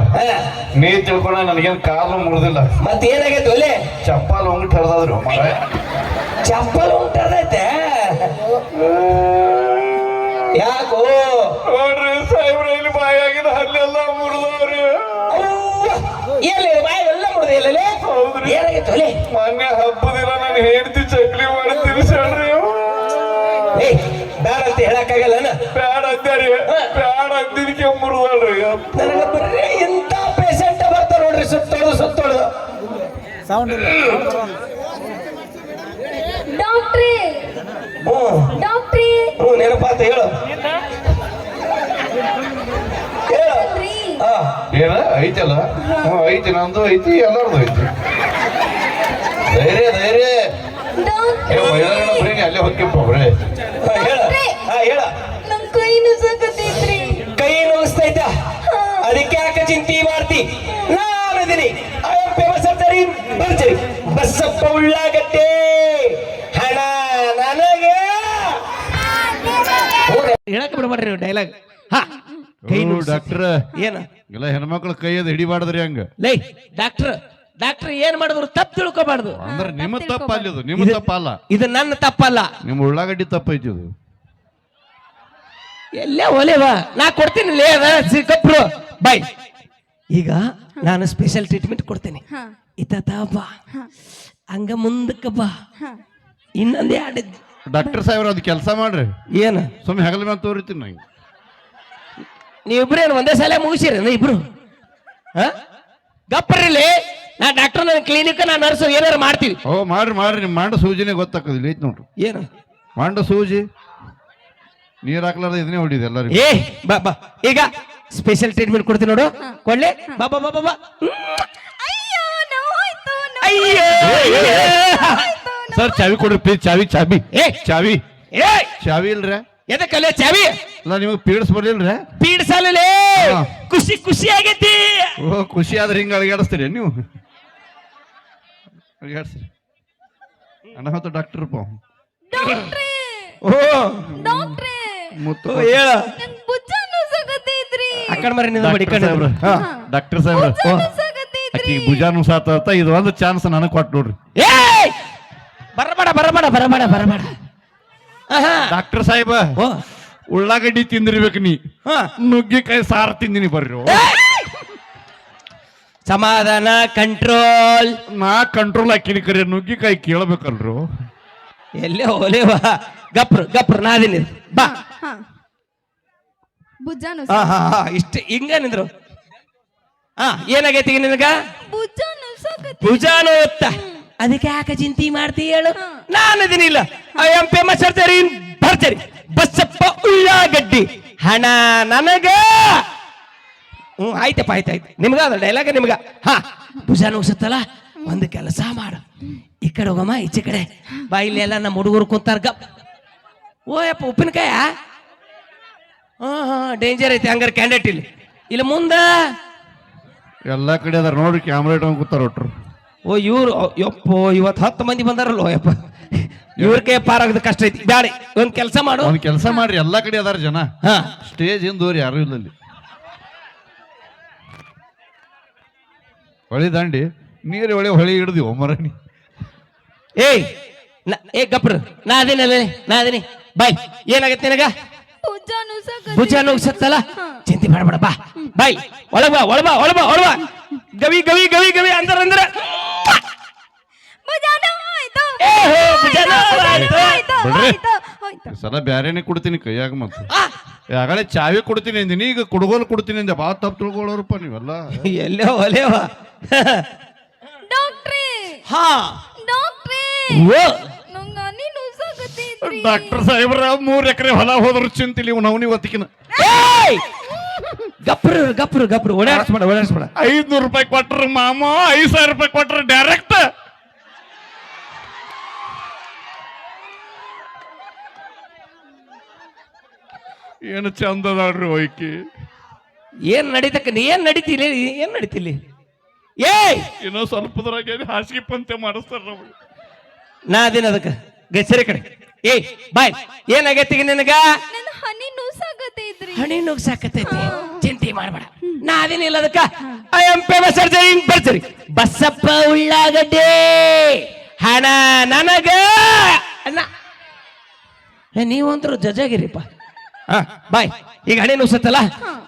ನೀ ತಿಳ್ಕೊಂಡ ನನಗೇನು ಕಾಲು ಮುರಿದಿಲ್ಲ ಮತ್ತೇನಾಗೈತೆ ಒಲೆ? ಚಪ್ಪಾಲ್ ಹೋಗ್ಬಿಟ್ಟು ಹರಿದಾದ್ರು ಮಗ. ಚಪ್ಪಲ್ ಉಂಟದೈತೆ ಯಾಕೋ? ನೋಡ್ರಿ ಸಾಹೇಬ್ರ ಇಲ್ಲಿ ಬಾಯಾಗಿನ ಹಲ್ಲೆಲ್ಲ ಮುರಿದವ್ರಿ. ಎಲ್ಲಿ ಬಾಯಿ ಎಲ್ಲ ಮುಡ್ದೆ ಎಲ್ಲಲೇ ಏನಾಗೈತೆ ಒಲೆ ಮೊನ್ನೆ ಹಬ್ಬದ ದಿನ ನಾನು ಹೆಂಡತಿ ಚಕ್ಲಿ ಮಾಡಿ ತಿನ್ಸೇಳ್ರಿ ಏಯ್ ಬೇರೆ ಅಂತ ಹೇಳಕ್ಕಾಗಲ್ಲ ಬ್ಯಾಡ ಅಂದ್ಯಾರಿ. ಬ್ಯಾಡ ಅಂದಿದ್ದಕ್ಕೆ ಮುರಿದಳ್ರಿ ನನಗೆ ಬರೀ ಇಂಥ ಪೇಷಂಟ್ ಬರ್ತಾರ ನೋಡ್ರಿ ಸುತ್ತೋಳು ಸುತ್ತೋದು ಡಾಕ್ಟ್ರಿ. ಹ್ಞೂ. ಡಾಕ್ಟ್ರಿ. ಹ್ಞೂ ನೆನಪಾತ ಹೇಳು. ಹೇಳು. ಏನ? ಐತಲ್ಲ? ಹ್ಞೂ ಐತಿ ನಂದು ಐತಿ ಎಲ್ಲಾರ್ದು ಐತಿ. ಧೈರ್ಯ ಧೈರ್ಯ. ಏ ಮೈದಾನ ಬರೀ ಅಲ್ಲೇ ಹೊಕ್ಕಿಪ್ಪ ಬರೇ. ಹೇಳ. ಹಾ ಹೇಳ. ನಮ್ ಕೈ ನುಸಕತೈತ್ರಿ. ಕೈ ನೋವಿಸ್ತೈತ ಅದಕ್ಕೆ ಯಾಕ ಚಿಂತೆ ಮಾಡ್ತಿ? ನಾನದಿನಿ ಸರಿ. ಬರ್ತೀರಿ ಬಸ್ಸಪ್ಪ ಉಳ್ಳಾಗಟ್ಟೆ ಹಣ ನನಗೆ. ಹೇಳಕ್ ಬಿಡ್ಬೇಡ್ರಿ ಡೈಲಾಗ್. ಡಾಕ್ಟರ್. ಏನ? ಇಲ್ಲ ಹೆಣ್ಮಕ್ಳು ಕೈ ಅದು ಹಿಡಿಬಾರ್ದ್ರಿ ಹಂಗ. ಲೈ ಡಾಕ್ಟರ್ ಡಾಕ್ಟರ್ ಏನ್ ಮಾಡಿದ್ರು ತಪ್ಪು ತಿಳ್ಕೊಬಾರ್ದು. ಅಂದ್ರೆ ನಿಮ್ಮ ತಪ್ಪ ಅಲ್ಲಿ ಅದು ನಿಮ್ಮ ಇದು- ತಪ್ಪ ಅಲ್ಲ ಇದು ನನ್ನ ತಪ್ಪಲ್ಲ. ನಿಮ್ಮ ಉಳ್ಳಾಗಡ್ಡಿ ತಪ್ಪೈತಿ ಇದು. ಅದು ಎಲ್ಲೇ ಒಲೆವಾ ನಾ ಕೊಡ್ತೀನಿ ಲೇ ಅದ ಸಿಕ್ಕಪ್ರು ಬಾಯ್. ಈಗ ನಾನು ಸ್ಪೆಷಲ್ ಟ್ರೀಟ್ಮೆಂಟ್ ಕೊಡ್ತೇನೆ. ಹಾ. ಇತ್ತ ಬಾ. ಹಂಗ ಮುಂದಕ್ಕೆ ಬಾ. ಇನ್ನೊಂದೇ ಆಡಿದ್ ಡಾಕ್ಟರ್ ಸಾಹೇಬ್ರ ಅದು ಕೆಲಸ ಮಾಡ್ರಿ. ಏನ? ಸುಮ್ಮನೆ ಹಗಲ ಮೇಲೆ ತೋರಿತೀನಿ ನಂಗೆ. ನೀವಿಬ್ರು ಏನು ಒಂದೇ ಸಲ ಮುಗಿಸಿರಿ ಇಬ್ರು? ಹ? ಗಪ್ಪರಿಲಿ ನಾ ಡಾಕ್ಟರ್ ನನ್ನ ಕ್ಲಿನಿಕ್ ನಾ ನರ್ಸ್ ಏನಾರು ಮಾಡ್ತೀವಿ. ಓ ಮಾಡ್ರಿ ಮಾಡ್ರಿ. ನಿಮ್ಮ ಮಾಂಡ ಸೂಜಿನೇ ಗೊತ್ತಾಕದಿಲ್ಲ ಐತ್ ನೋಡ್ರಿ. ಏನು? ಮಾಂಡ ಸೂಜಿ? ನೀರ್ ಹಾಕ್ಲಾರ್ದ ಇದನ್ನೇ ಹೊಡಿದೆ ಎಲ್ಲರಿಗೂ. ಏ ಬಾ ಬಾ. ಈಗ ಸ್ಪೆಷಲ್ ಟ್ರೀಟ್ಮೆಂಟ್ ಕೊಡ್ತೀನಿ ನೋಡು. ಕೊಳ್ಳೆ ಬಾ ಬಾ ಬಾ ಬಾ ಬಾ. ಅಯ್ಯೋ ನೋವಾಯ್ತು ಅಯ್ಯೋ ಸರ್ ಚಾವಿ ಕೊಡ್ರಿ ಪ್ಲೀಸ್ ಚಾವಿ ಚಾವಿ ಏ. ಚಾವಿ. ಏ. ಚಾವಿ ಇಲ್ರ? ಎದಕ್ಕಲ್ಲೇ ಚಾವಿ? ಅಲ್ಲ ನಿಮಗೆ ಪೀಡ್ಸ್ ಬರ್ಲಿಲ್ರ? ಪೀಡ್ಸಲೇ ಹಾ. ಖುಷಿ ಖುಷಿ ಆಗೈತಿ. ಓ ಖುಷಿ ಆದ್ರೆ ಹಿಂಗ ಅಳಗಾಡಿಸ್ತೀರಿ ನೀವು? ಅಳಗಾಡಿಸ್ರಿ. ಅಣ್ಣ ಮತ್ತು ಡಾಕ್ಟರ್ ಪಾ. ಡಾಕ್ಟ್ರಿ! ಓ. ಡಾಕ್ಟ್ರಿ! ಮುತ್ತು ಹೇಳ. ನನ್ ಭುಜ ನುಸಕತೈತ್ರಿ ಅಕ್ಕಡ ಮರಿ ನಿಂದ ಬಡಿ ಡಾಕ್ಟರ್ ಸಾಹೇಬ್ರ. ಡಾಕ್ಟರ್ ಸಾಹೇಬ್ರ. ನುಸಕತೈತ್ರಿ ಆಕಿ ಭುಜಾನು ಸಾತ ಇದು ಒಂದು ಚಾನ್ಸ್ ನನಗೆ ಕೊಟ್ಟು ನೋಡ್ರಿ. ಏಯ್! ಬರಬೇಡ ಬರಬೇಡ ಬರಬೇಡ ಬರಬೇಡ. ಡಾಕ್ಟರ್ ಸಾಹೇಬ ಓ. ಉಳ್ಳಾಗಡ್ಡಿ ತಿಂದಿರ್ಬೇಕು ನೀ. ಹಾ. ನುಗ್ಗಿಕಾಯಿ ಸಾರು ತಿಂದಿನಿ ಬರ್ರಿ. ಸಮಾಧಾನ ಕಂಟ್ರೋಲ್ ನಾ ಕಂಟ್ರೋಲ್ ಹಾಕಿನಿ ಕರೆ ನುಗ್ಗಿಕಾಯಿ ಕೇಳಬೇಕಲ್ರು. ಎಲ್ಲೇ ಓಲೇವಾ ಗಪ್ರು ಗಪ್ರು ನಾದಿನಿ ಬಾ. ಬುಜ್ಜಾನು ಹಾ. ಹಾ ಹಾ ಇಷ್ಟ. ಹಿಂಗ ನಿಂದ್ರು. ಹಾ ಏನಾಗೈತಿ ಈಗ ನಿನಗ? ಭುಜಾನು ಎತ್ತ ಅದಕ್ಕೆ ಯಾಕೆ ಚಿಂತಿ ಮಾಡ್ತಿ ಹೇಳು? ನಾನು ಅದಿನಿಲ್ಲ ಐ ಆಮ್ ಫೇಮಸ್ ಸರ್ಜರಿ ಬರ್ತೇರಿ ಬಸ್ಸಪ್ಪ ಉಳ್ಳಾಗಡ್ಡಿ. ಹಣ ನನಗ. ಹ್ಞೂ ಆಯ್ತಪ್ಪ ಆಯ್ತಾಯ್ತು ಆಯ್ತು. ನಿಮ್ಗ ಅದ ಡೈಲಾಗ ನಿಮ್ಗ? ಹಾ. ಭುಜ ನೋಸತ್ತಲ್ಲ? ಒಂದು ಕೆಲಸ ಮಾಡು. ಈ ಕಡೆ ಹೋಗಮ್ಮ ಈಚೆ ಕಡೆ. ಬಾ ಇಲ್ಲಿ ಎಲ್ಲ ನಮ್ಮ ಹುಡುಗರು ಕುಂತಾರ. ಗಪ್. ಓ ಅಪ್ಪ ಉಪ್ಪಿನಕಾಯ? ಹಾ ಹಾ ಡೇಂಜರ್ ಐತಿ ಹಂಗಾರೆ ಕ್ಯಾಂಡಿಡೇಟ್ ಇಲ್ಲಿ. ಇಲ್ಲಿ ಮುಂದ. ಎಲ್ಲಾ ಕಡೆ ಅದಾರ ನೋಡ್ರಿ ಕ್ಯಾಮ್ರಾ ಇಟ್ಕೊಂಡ್ ಕೂತಾರ ಒಟ್ರು. ಓ ಇವ್ರು ಯಪ್ಪೋ ಇವತ್ತು ಹತ್ತು ಮಂದಿ ಬಂದಾರಲ್ಲೋ ಯಪ್ಪ. ಇವ್ರ ಕೈ ಪಾರಾಗದ ಕಷ್ಟ ಐತಿ. ಬ್ಯಾಡಿ ಒಂದ್ ಕೆಲಸ ಮಾಡು. ಒಂದ್ ಕೆಲಸ ಮಾಡ್ರಿ ಎಲ್ಲಾ ಕಡೆ ಅದಾರ ಜನ. ಹಾ. ಸ್ಟೇಜ್ ಹಿಂದೂರಿ ಯಾರು ಇಲ್ಲ ಅಲ್ಲಿ ಹೊಳಿ ದಂಡಿ ನೀರು ಹೊಳೆ ಹೊಳಿ ಹಿಡ್ದಿ ಒಮ್ಮರಣಿ ಏಯ್ ನ- ಏ ಗಪ್ರ ನಾ ಅದೇನಲ್ಲ ನಾ ಅದೇನಿ. ಬಾಯ್ ಏನಾಗತ್ತೆ ನಿನಗ? ಭುಜ ನುಸಕತೈತಿ ಭುಜ ನುಗ್ಸತ್ತಲ್ಲ? ಚಿಂತೆ ಮಾಡಬೇಡ ಬಾ. ಬಾಯ್ ಒಳಗ್ ಬಾ ಒಳಗ್ ಬಾ ಒಳಗ್ ಬಾ ಒಳಗ್ ಬಾ. ಗವಿ ಗವಿ ಗವಿ ಗವಿ ಅಂದ್ರ ಅಂದ್ರ ಭುಜ ನೋವಾಯ್ತು ಏ ಹೋ, ಭುಜ ಸಲ ಬ್ಯಾರೇನೆ ಕೊಡ್ತೀನಿ ಕೈಯಾಗ ಮತ್ತೆ ಯಾಗಲೇ ಚಾವಿ ಕೊಡ್ತೀನಿ ಅಂದಿನಿ ಈಗ ಕುಡುಗೋಲು ಕೊಡ್ತೀನಿ ಅಂದೆ. ಬಾ ತಪ್ಪು ತಿಳ್ಕೊಳ್ಳೋರಪ್ಪ ನೀವೆಲ್ಲ. ಎಲ್ಲೇ ಒಲೆವ. ಡಾಕ್ಟ್ರಿ. ಹಾ. ಡಾಕ್ಟ್ರಿ. ನಂಗ ಡಾಕ್ಟರ್ ಸಾಹೇಬ್ರ ಮೂರು ಎಕರೆ ಹೊಲ ಹೋದ್ರು ಚಿಂತಿಲಿ ನವನಿ ಒತ್ತಿಕಿನ. ಗಪ್ರ ಗಪ್ರು ಗಪ್ರು ಗಪ್ರು. ಓಡಾಡಿಸ್ಬೇಡ ಓಡಾಡಿಸ್ಬೇಡ. ಐದ್ನೂರು ರೂಪಾಯಿ ಕೊಟ್ರ ಮಾಮ ಐದ್ ಸಾವಿರ ರೂಪಾಯಿ ಕೊಟ್ರ ಡೈರೆಕ್ಟ್ ಏನು ಚಂದ ಅದಾಳ್ರಿ ಒಯ್ಕಿ ಏನ್ ನಡೀತಕ್ಕ ನೀ ಏನ್ ನಡೀತಿಲಿ? ಏನ್ ನಡೀತಿಲಿ? ಏಯ್! ಇನ್ನೂ ಸ್ವಲ್ಪದ್ರಾಗ ಹಾಸಿಗೆ ಪಂತೆ ಮಾಡಿಸ್ತಾರ ನಮ್ಗೆ. ನಾ ಅದೇನ ಅದಕ್ಕ. ಗಸರಿ ಕಡೆ. ಏಯ್ ಬಾಯ್. ಏನಾಗೈತಿ ಈಗ ನಿನಗ? ನನ್ನ ಹನಿ ನುಸಾಕತೈತ್ರಿ ಹಣಿ ನುಗ್ಸಾಕತೈತಿ ಚಿಂತೆ ಮಾಡಬೇಡ. ನಾ ಅದೇನಿಲ್ಲ ಅದಕ್ಕ. I am famous surgery in ಬರ್ಜರಿ Basappa Ullagadde. ಹಣ ನನಗ. ಅಣ್ಣ. ಏ ನೀವಂತರೂ ಜಜಾಗಿರಿಪ್ಪ ಬಾಯ್. ಈಗ ಹಣೆ ನುಸತ್ತಲ್ಲ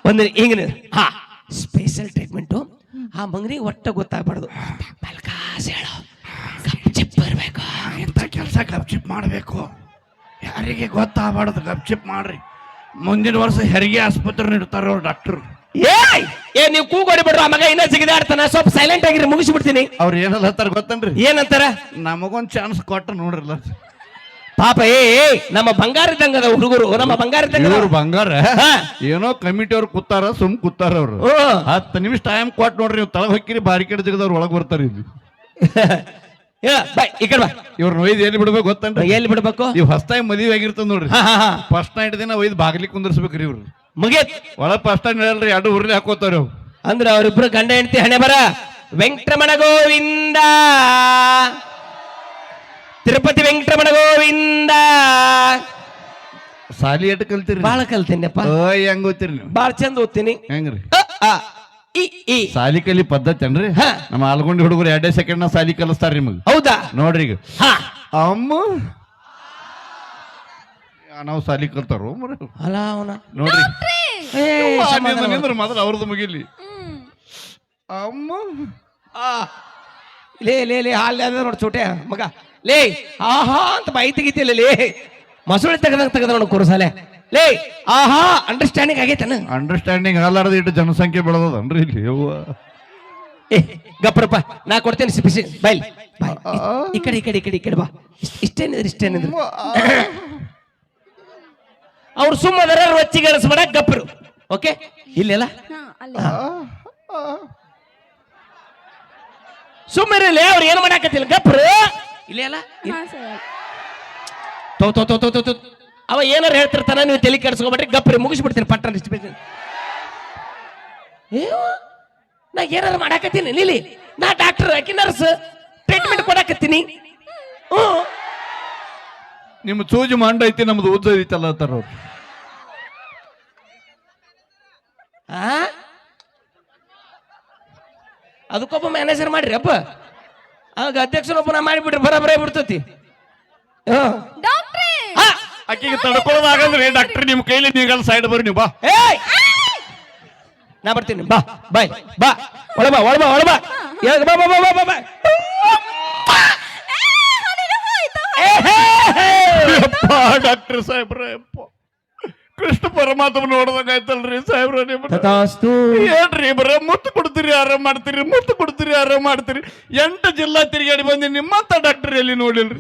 ಒಂದು ಹಿಂಗ ಹಾ. ಸ್ಪೆಷಲ್ ಟ್ರೀಟ್ಮೆಂಟು ಆ ಮಂಗನಿಗೆ ಒಟ್ಟ ಗೊತ್ತಾಗ್ಬಾರ್ದು. ಬಲ್ಕಾಸ್ ಹೇಳು. ಚಿಪ್ ಬರಬೇಕು. ಇಂಥ ಕೆಲಸ ಗಪ್ಚಿಪ್ ಮಾಡಬೇಕು. ಯಾರಿಗೆ ಗೊತ್ತಾಗಬಾರ್ದು ಗಪ್ಚಿಪ್ ಮಾಡ್ರಿ. ಮುಂದಿನ ವರ್ಷ ಹೆರಿಗೆ ಆಸ್ಪತ್ರೆ ಇಡ್ತಾರ ಅವ್ರು ಡಾಕ್ಟರ್. ಏಯ್! ಏ ನೀವು ಕೂಗೋಡಿಬಿಡ್ರು ಆ ಮಗ ಇನ್ನೂ ಜಿಗಿದಾಡ್ತಾನ ಸ್ವಲ್ಪ ಸೈಲೆಂಟ್ ಆಗಿರಿ ಮುಗಿಸ್ಬಿಡ್ತೀನಿ. ಅವ್ರು ಏನಲ್ಲ ಗೊತ್ತನ್ರಿ? ಏನಂತಾರ? ನಮಗೊಂದು ಚಾನ್ಸ್ ಕೊಟ್ಟ ನೋಡ್ರಲ್ಲ. ಪಾಪ ಏ ಏ, ನಮ್ಮ ಬಂಗಾರ ಇದ್ದಂಗದ ಹುಡುಗರು ನಮ್ಮ ಬಂಗಾರ ಇದ್ದಂಗ ಇವ್ರು ಬಂಗಾರ? ಏನೋ ಕಮಿಟಿ ಅವ್ರು ಕೂತಾರ ಸುಮ್ ಕೂತಾರ ಅವ್ರು. ಹತ್ತು ನಿಮಿಷ ಟೈಮ್ ಕೊಟ್ಟು ನೋಡ್ರಿ ನೀವು ತಳಗ್ ಹೊಕ್ಕಿರಿ ಬಾರಿ ಕಡೆ ಜಿಗದವ್ರು ಒಳಗ್ ಬರ್ತಾರ ಇಲ್ಲಿ. ಏ, ಬಾ ಈ ಕಡೆ ಬಾ. ಇವ್ರನ್ನ ಒಯ್ದು ಎಲ್ಲಿ ಬಿಡ್ಬೇಕು ಗೊತ್ತನ್ರಿ? ಎಲ್ಲಿ ಬಿಡ್ಬೇಕು? ಇವ್ ಹೊಸ್ತಾಗಿ ಮದುವೆ ಆಗಿರ್ತದ ನೋಡ್ರಿ. ಹಾ ಹಾ ಹಾ. ಫಸ್ಟ್ ನೈಟ್ ದಿನ ಒಯ್ದು ಬಾಗ್ಲಿ ಕುಂದರ್ಸ್ಬೇಕ್ರಿ ಇವ್ರು. ಮುಗಿಯತ್. ಒಳಗ್ ಫಸ್ಟ್ ನೈಟ್ ಹೇಳಲ್ರಿ ಎರಡು ಉರ್ಲಿ ಹಾಕೋತಾರ ಅಂದ್ರೆ ಅಂದ್ರ ಅವರಿಬ್ರು ಗಂಡ ಹೆಂಡತಿ ಹಣೆ ಬರ. ವೆಂಕಟರಮಣ ಗೋವಿಂದ. ತಿರುಪತಿ ವೆಂಕಟರಮಣ ಗೋವಿಂದ. ಸಾಲಿ ಎಟ್ ಕಲ್ತಿರಿ ಬಾಳ ಕಲ್ತೀನಿಪ್ಪ ಓಯ್ ಹೆಂಗ್ ಓದ್ತಿರಿ ನೀವು? ಬಾಳ ಚಂದ ಓದ್ತೀನಿ. ಹೆಂಗ್ರಿ? ಅ, ಆ, ಇ, ಈ. ಸಾಲಿ ಕಲಿ ಪದ್ಧತಿ ಅನ್ರಿ ಹಾ. ನಮ್ಮ ಆಲ್ಗೊಂಡಿ ಹುಡುಗರು ಎರಡೇ ಸೆಕೆಂಡ್ನ ಸಾಲಿ ಕಲಿಸ್ತಾರ ನಿಮಗ್. ಹೌದಾ? ನೋಡ್ರಿ ಈಗ. ಹಾ. ಅಮ್ಮ. ನಾವು ಸಾಲಿ ಕಲ್ತಾರೋ ಮರ ಅಲ್ಲ ಅವನ. ನೋಡ್ರಿ. ಏ, ಸಮಾಧಾನ ಮಾಡು. ನಿಂದ್ರ ಮೊದಲು ಅವ್ರದ್ದು ಮುಗಿಲಿ. ಅಮ್ಮ. ಆ, ಲೇ ಲೇ ಲೇ ಹಾಲ್ ಅದ ನೋಡು ಚೋಟೆ ಮಗ. ಲೇ ಆಹಾ ಅಂತ ಬಾಯಿ ತೆಗಿತಿಲ್ಲ ಲೇ ಮಸೂಳೆ ತೆಗದಂಗ ತೆಗೆದ ನೋಡು ಕುರುಸಾಲೆ. ಲೇ ಆಹಾ ಅಂಡರ್ಸ್ಟ್ಯಾಂಡಿಂಗ್ ಆಗೈತನ ಅಂಡರ್ಸ್ಟ್ಯಾಂಡಿಂಗ್ ಆಗಲಾರ್ದ ಇಟ್ಟು ಜನಸಂಖ್ಯೆ ಬೆಳೆದದನ್ರಿ ಇಲ್ಲಿ ಯವ್ವ. ಏ ಗಪ್ರಪ್ಪ ನಾ ಕೊಡ್ತೇನೆ ಸಿಪಿಸಿ ಬೈಲ್. ಬೈ ಈ ಕಡೆ ಈ ಕಡೆ ಈ ಕಡೆ ಈ ಕಡೆ ಬಾ. ಇಷ್ಟ್- ಇಷ್ಟೇನಿದ್ರೆ ಇಷ್ಟೇನಿದ್ರೆ. ಅವ್ರು ಸುಮ್ಮದರ ರೊಚ್ಚಿಗೆ ಅಳಿಸ್ಬೇಡ ಗಪ್ರು. ಓಕೆ? ಇಲ್ಲೆಲ್ಲ? ಹಾ ಅಲ್ಲಿ. ಸುಮ್ಮನೆ ಅವ್ರು ಏನು ಮಾಡಾಕತ್ತಿಲ್ಲ ಗಪ್ರು. ಇಲ್ಲೆಲ್ಲ ಹಾ ಸರ್ ತೋ ತೋ ತೋ ತೋ ತೋ ತೋ. ಅವ ಏನಾರು ಹೇಳ್ತಿರ್ತಾನ ನೀವು ತಲೆ ಕೆಡಿಸ್ಕೊಬೇಡ್ರಿ ಗಪ್ರಿ ಮುಗಿಸ್ಬಿಡ್ತೀನಿ ಪಟ್ಟಣ ಇಷ್ಟು ಬೇಕು ಏವ ನಾ ಏನಾರು ಮಾಡಾಕತ್ತೀನಿ ನಿಲ್ಲಿ. ನಾ ಡಾಕ್ಟರ್ ಆಕಿ ನರ್ಸ್ ಟ್ರೀಟ್ಮೆಂಟ್ ಕೊಡಾಕತ್ತೀನಿ. ಹ್ಞೂ. ನಿಮ್ಮ ಸೂಜಿ ಮಂಡ ಐತಿ ನಮ್ದು ಉದ್ದ ಐತಲ್ಲ ಅಂತಾರ ಅವ್ರು. ಅದಕ್ಕೊಬ್ಬ ಮ್ಯಾನೇಜರ್ ಮಾಡ್ರಿ ಅಪ್ಪ. ಆಗ ಅಧ್ಯಕ್ಷರೊಬ್ಬನ ಮಾಡಿಬಿಟ್ರೆ ಮಾಡಿಬಿಟ್ರಿ ಬರಾಬರೇ ಬಿಡ್ತತಿ. ಆಕಿಗೆ ತಡ್ಕೊಳ್ಳೋದಾಗಂದ್ರೆ ಡಾಕ್ಟರ್ ನಿಮ್ ಕೈಲಿ ನೀಗಲ್ ಸೈಡ್ ಬರ್ರಿ ನೀವು ಬಾ. ನಾ ಬರ್ತೀನಿ ಬಾ ಬಾಯ್ ಬಾ. ಒಳ ಬಾ ಒಳ ಬಾ ಬಾ. ಬಾ ಬಾ ಬಾ ಬಾ ಬಾ ಬಾ. ಏ, ಹೇ, ಹೇ. ಡಾಕ್ಟರ್ ಸಾಹೇಬ್ರ ಕೃಷ್ಣ ಪರಮಾತ್ಮ ನೋಡ್ದಂಗ ಆಯ್ತಲ್ರಿ ಸಾಹೇಬ್ರ ನಿಮ್ಮ ತಥಾಸ್ತು. ಏನ್ರಿ ಬರ ಮುತ್ತು ಕೊಡ್ತೀರಿ ಆರಾಮ್ ಮಾಡ್ತೀರಿ ಮುತ್ತು ಕೊಡ್ತೀರಿ ಆರಾಮ್ ಮಾಡ್ತೀರಿ. ಎಂಟು ಜಿಲ್ಲಾ ತಿರುಗಾಡಿ ಬಂದಿ ನಿಮ್ಮಂತ ಡಾಕ್ಟರ್ ಎಲ್ಲಿ ನೋಡಿಲ್ರಿ?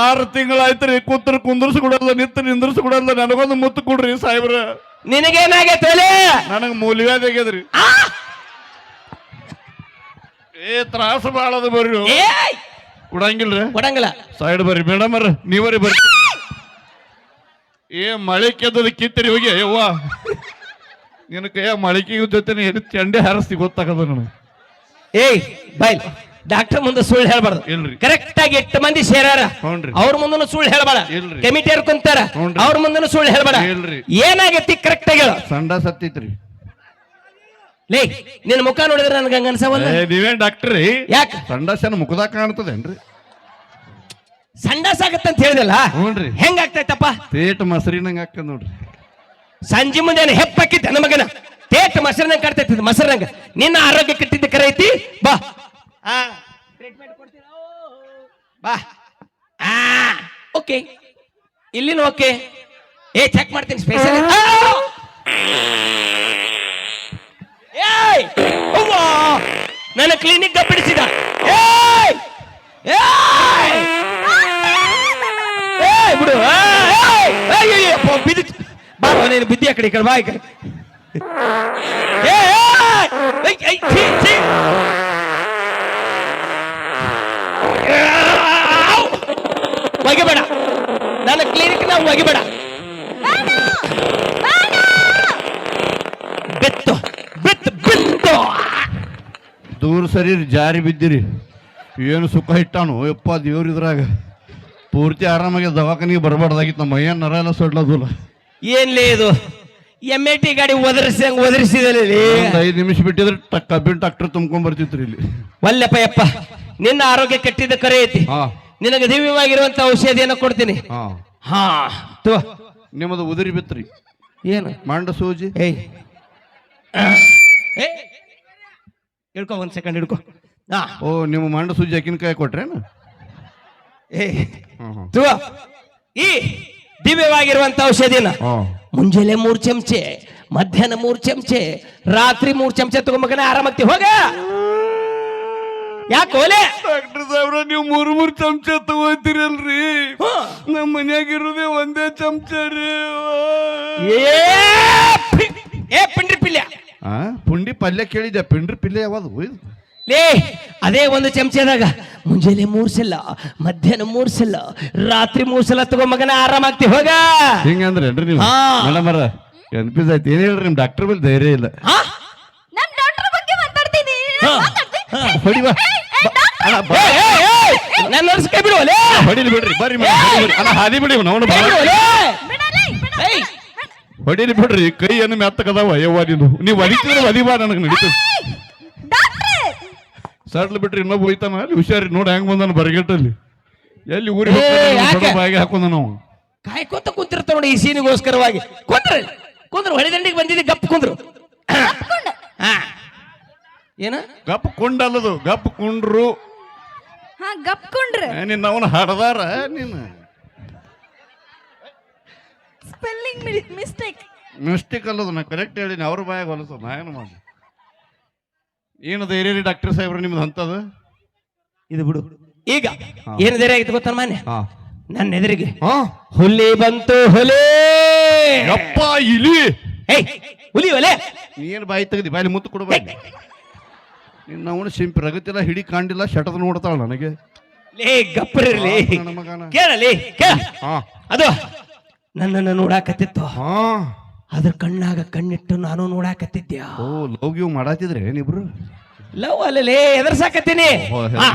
ಆರು ತಿಂಗಳಾಯ್ತ್ರಿ ಕೂತ್ರ ಕುಂದ್ರಸ್ ಕೊಡಲ್ಲ ನಿತ್ತ ನಿಂದ್ರಸ್ ಕೊಡಲ್ಲ ನನಗೊಂದು ಮುತ್ತು ಕೊಡ್ರಿ ಸಾಹೇಬ್ರ. ನಿನಗೇನಾಗೈತೆ ನನಗ್ ನನಗ ಮೂಲ್ವ್ಯಾದ ಆಗ್ಯದ್ರಿ ಏ ತ್ರಾಸ ಬಾಳದ ಬರ್ರಿ ಕೊಡಂಗಿಲ್ರಿ ಕೊಡಂಗಿಲ್ಲ ಸೈಡ್ ಬರ್ರಿ ಮೇಡಮ್ ನೀವರಿ ಬರ್ರಿ. ಏ ಮಳೆ ಕೆದ್ದದ ಕಿತ್ತರಿ ಹೋಗಿ ಯವ್ವ ನಿನ್ನ ಕೈಯ ಮಳಿಕೆ ಜೊತೆ ಏನು ಚಂಡೆ ಹಾರಿಸ್ತಿ ಗೊತ್ತಾಗದ ನನಗೆ. ಏಯ್ ಬೈಲ್. ಡಾಕ್ಟರ್ ಮುಂದೆ ಸುಳ್ಳು ಹೇಳ್ಬಾರ್ದು. ಇಲ್ರಿ. ಕರೆಕ್ಟ್ ಆಗಿ ಎಷ್ಟು ಮಂದಿ ಸೇರಾರ ಹ್ಞೂನ್ರಿ. ಅವ್ರ ಮುಂದನು ಸುಳ್ಳು ಹೇಳ್ಬೇಡ. ಇಲ್ರಿ. ಅವ್ರು ಕುಂತಾರ? ಹ್ಞೂನ್ರಿ. ಅವ್ರ ಮುಂದನು ಸುಳ್ಳು ಹೇಳ್ಬೇಡ. ಇಲ್ರಿ. ಏನಾಗೈತಿ ಕರೆಕ್ಟ್ ಆಗಿ ಹೇಳು. ಸಂಡ ಸತ್ತಿತ್ರಿ. ಲೇ ನಿನ್ನ ಮುಖ ನೋಡಿದ್ರೆ ನನ್ಗೆ ಹಂಗ ಅನ್ಸವಲ್ಲ ಏ ನೀವೇನ್ ಡಾಕ್ಟ್ರಿ? ಯಾಕ? ಸಂಡಾಸನ ಮುಖದಾಗ ಕಾಣ್ತದೇನ್ರಿ? ಸಂಡಾಸ ಆಗತ್ತಂತ ಹೇಳಿದಲ್ಲ? ಹ್ಞೂನ್ರಿ. ಹೆಂಗಾಗ್ತೈತಪ್ಪ ತೇಟ್ ಮೊಸರಿನಂಗ ಹಾಕದ್ ನೋಡ್ರಿ. ಸಂಜೆ ಮುಂದೆ ಹೆಪ್ಪಾಕಿದ್ದೆ ನನ್ನ ಮಗನ? ತೇಟ್ ಮೊಸರಿನಂಗ ಕಾಡ್ತೈತಿ ಮೊಸರಿನಂಗ. ನಿನ್ನ ಆರೋಗ್ಯ ಕೆಟ್ಟಿದ್ದ ಕರೆ ಐತಿ? ಬಾ. ಆ, ಟ್ರೀಟ್ಮೆಂಟ್ ಕೊಡ್ತೀರಾ? ಬಾ. ಆ. ಓಕೆ. ಇಲ್ಲಿನ ಓಕೆ. ಏ ಚೆಕ್ ಮಾಡ್ತೀನಿ ಸ್ಪೆಷಲ್ ಏಯ್! ಅವ್ವಾ ನನ್ನ ಕ್ಲಿನಿಕ್ ಬಿಡಿಸಿದ ಏಯ್ ಏಯ್! ಏಯ್! ಬಿಡು. ಬಿದ್ದಿ ನೀನು ಬಿದ್ದಿ ಆ ಕಡೆ ಈ ಕಡೆ ಬಾ ಈ ಕಡೆ ಒಗಿಬೇಡ. ನನ್ನ ಕ್ಲಿನಿಕ್ ನಾವು ಒಗಿಬೇಡ. ಬಿತ್ತು ಬಿತ್ತು ಬಿತ್ತು. ದೂರ ಸರಿ ಜಾರಿ ಬಿದ್ದಿರಿ. ಏನು ಸುಖ ಇಟ್ಟಾನು? ಯಪ್ಪ ದೇವ್ರ ಇದ್ರಾಗ. ಪೂರ್ತಿ ಆರಾಮಾಗಿ ದವಾಖಾನಿಗೆ ಬರಬಾರ್ದಾಗಿತ್ತು. ನಮ್ಮ ಅಯ್ಯ ನರ ಎಲ್ಲ ಸೊಡ್ಲದಿಲ್ಲ ಏನ್ಲೇ ಇದು? ಎಂ ಎ ಟಿ ಗಾಡಿ ಒದರಿಸಿದಂಗ ಒದರಿಸಿದಲ್ಲಿ ಒಂದು ಐದು ನಿಮಿಷ ಬಿಟ್ಟಿದ್ರೆ ಟಕ್ ಕಬ್ಬಿನ ಟ್ರಾಕ್ಟರ್ ತುಂಬ್ಕೊಂಡ್ ಬರ್ತಿತ್ರಿ ಇಲ್ಲಿ. ಒಲ್ಲೆಪ್ಪ ಯಪ್ಪ. ನಿನ್ನ ಆರೋಗ್ಯ ಕೆಟ್ಟಿದ್ದ ಕರೆ ಐತಿ. ಹಾ. ನಿನಗೆ ದಿವ್ಯವಾಗಿರುವಂತ ಔಷಧಿಯನ್ನು ಕೊಡ್ತೀನಿ. ಹಾ. ಹಾ ತೋ. ನಿಮ್ಮದು ಉದುರಿ ಬಿತ್ರಿ. ಏನು? ಮಂಡ ಸೂಜಿ. ಏಯ್. ಏ ಹಿಡ್ಕೊ ಒಂದ್ ಸೆಕೆಂಡ್ ಹಿಡ್ಕೊ ಹಾ. ಓ ನಿಮ್ಮ ಮಂಡ ಸೂಜಿ ಅಕ್ಕಿನಕಾಯಿ ಕೊಟ್ರೇನು? ಏ ಹ್ಮ್. ಹ್ಮ್ ಈ ದಿವ್ಯವಾಗಿರುವಂತ ಔಷಧಿನ ಮುಂಜಾನೆ ಮೂರ್ ಚಮಚೆ ಮಧ್ಯಾಹ್ನ ಮೂರ್ ಚಮಚೆ ರಾತ್ರಿ ಮೂರ್ ಚಮಚೆ ತಗೊಂಬಕನ ಆರಾಮಾಗ್ತಿ ಹೋಗ. ಯಾಕೆ ಓಲೆ ಡಾಕ್ಟರ್ ಸಾಹೇಬ್ರ ನೀವು ಮೂರು ಮೂರು ಚಮಚ ತಗೋತೀರಲ್ರಿ. ನಮ್ಮ ಮನ್ಯಾಗ ಇರೋದೇ ಒಂದೇ ಚಮಚ ರೀ. ಏ ಪಿ- ಏ ಪಿಂಡ್ರಿ ಪಿಲ್ಯ. ಆ ಪುಂಡಿ ಪಲ್ಯ ಕೇಳಿದ್ದೆ ಪಿಂಡ್ರಿ ಪಿಲ್ಲೆ ಯಾವುದು? ಇದು ಲೇ ಅದೇ ಒಂದು ಚಮಚದಾಗ ಮುಂಜಾನೆ ಮೂರ್ ಸಲ ಮಧ್ಯಾಹ್ನ ಮೂರ್ ಸಲ ರಾತ್ರಿ ಮೂರ್ ಸಲ ಮಗನ ಆರಾಮಾಗ್ತಿ ಹೋಗ ಹಿಂಗಂದ್ರೆ ನೀವು ಹಾ. ಆಯ್ತು ಏನ್ ಹೇಳ್ರಿ ನಿಮ್ ಡಾಕ್ಟರ್ ಮೇಲೆ ಧೈರ್ಯ ಇಲ್ಲ ಹಾ? ಡಾಕ್ಟರ್ ಬಗ್ಗೆ ಮಾತಾಡ್ತೀನಿ ಹಾ. ಹೊಡಿ ಬಾ! ಅಣ್ಣ, ಬಾ. ನನ್ನ ನಡ್ಸ್ ಕೈ ಬಿಡು ಲೇ. ಹೊಡಿಲಿ ಬಿಡ್ರಿ ಬರ್ರಿ ಮೇಡಮ್ ಹೊಡಿ ಬಿಡ್ರಿ ಅಣ್ಣ ಹಾದಿ ಬಿಡಿ ಅವನು ಕೈ ಬಿಡು ಲೇ. ಬಿಡಲೇ, ಬಿಡ, ಏಯ್. ಹೊಡಿಲಿ ಬಿಡ್ರಿ ಕೈ ಏನು ಮೆತ್ತಕದಾವ ಅಯ್ಯವ್ವ ನೀನು ನೀವು ಹೊಡಿತಿದ್ರೆ ಹೊಡಿಬಾ ನನಗೆ ನಡೀತದೆ! ಸಡ್ಲ್ ಬಿಟ್ರಿ ಇನ್ನೊಬ್ಬ ಹೋಯ್ತಾನ? ಅಲ್ಲಿ ಹುಷಾರಿ ನೋಡಿ ಹೆಂಗ್ ಬಂದಾನ ಬರಗಟ್ಟಲ್ಲಿ ಎಲ್ಲಿ ಊರಿ ಊರಿಗೆ ಬಾಯಿಗೆ ಹಾಕೊಂಡ ನಾವು ಕಾಯ್ಕೋತ ಕುಂತಿರ್ತಾವ ನೋಡಿ ಈ ಸೀನಿಗೋಸ್ಕರವಾಗಿ. ಕುಂದ್ರು ಕುಂದ್ರು ಹೊಳೆದಂಡಿಗೆ ಬಂದಿದ್ದೆ ಗಪ್ ಕುಂದ್ರು. ಏನ? ಗಪ್ ಕುಂಡಲ್ಲದು ಗಪ್ ಕುಂಡ್ರು. ಹಾ ಗಪ್ ಕುಂಡ್ರೆ. ನಿನ್ನ ಅವನ ಹಡದಾರ ನೀನು ಸ್ಪೆಲ್ಲಿಂಗ್ ಮಿಸ್ಟೇಕ್ ಮಿಸ್ಟೇಕ್ ಅಲ್ಲದು ನಾ ಕರೆಕ್ಟ್ ಹೇಳಿನಿ ಅವ್ರ ಬಾಯಾಗ ಹೊಲಸ ನಾ ಏನು ಮಾಡಿ ಏನು ಧೈರ್ಯ ರೀ ಡಾಕ್ಟರ್ ಸಾಹೇಬ್ರ ನಿಮ್ದು ಅಂತದ ಇದು ಬಿಡು. ಈಗ ಏನು ಧೈರ್ಯ ಆಗಿತ್ತು ಗೊತ್ತ ಮಾನ್ಯ? ಹಾ. ನನ್ನ ಎದುರಿಗೆ. ಹಾ. ಹುಲಿ ಬಂತು ಹುಲಿ! ಯಪ್ಪ ಇಲಿ! ಏಯ್ ಹುಲಿ ಒಲೆ! ನೀನ್ ಏನು ಬಾಯಿ ತೆಗ್ದಿ? ಬಾಯಲ್ಲಿ ಮುತ್ತು ಕೊಡಬೇಕು ನಿನ್ನ ಅವನು ಸಿಂಪಿ ರಗತಿಲ್ಲ ಹಿಡಿ ಕಾಂಡಿಲ್ಲ ಶಟದ ನೋಡ್ತಾಳ ನನಗೆ. ಲೇ ಗಪ್ಪರಿರ್ಲಿ. ಪಾಪ ನನ್ನ ಮಗನ. ಕೇಳಲಿ ಕೇಳ. ಹಾ. ಅದು ನನ್ನನ್ನು ನೋಡಾಕತ್ತಿತ್ತು. ಹಾ. ಅದ್ರ ಕಣ್ಣಾಗ ಕಣ್ಣಿಟ್ಟು ನಾನು ನೋಡಾಕತ್ತಿದ್ಯ? ಓ ಲವ್ ಮಾಡಾತಿದ್ರೆ ಏನಿಬ್ರು ಲವ್ ಅಲ್ಲಲೇ ಎದರ್ಸಾಕತ್ತೀನಿ. ಹೇ.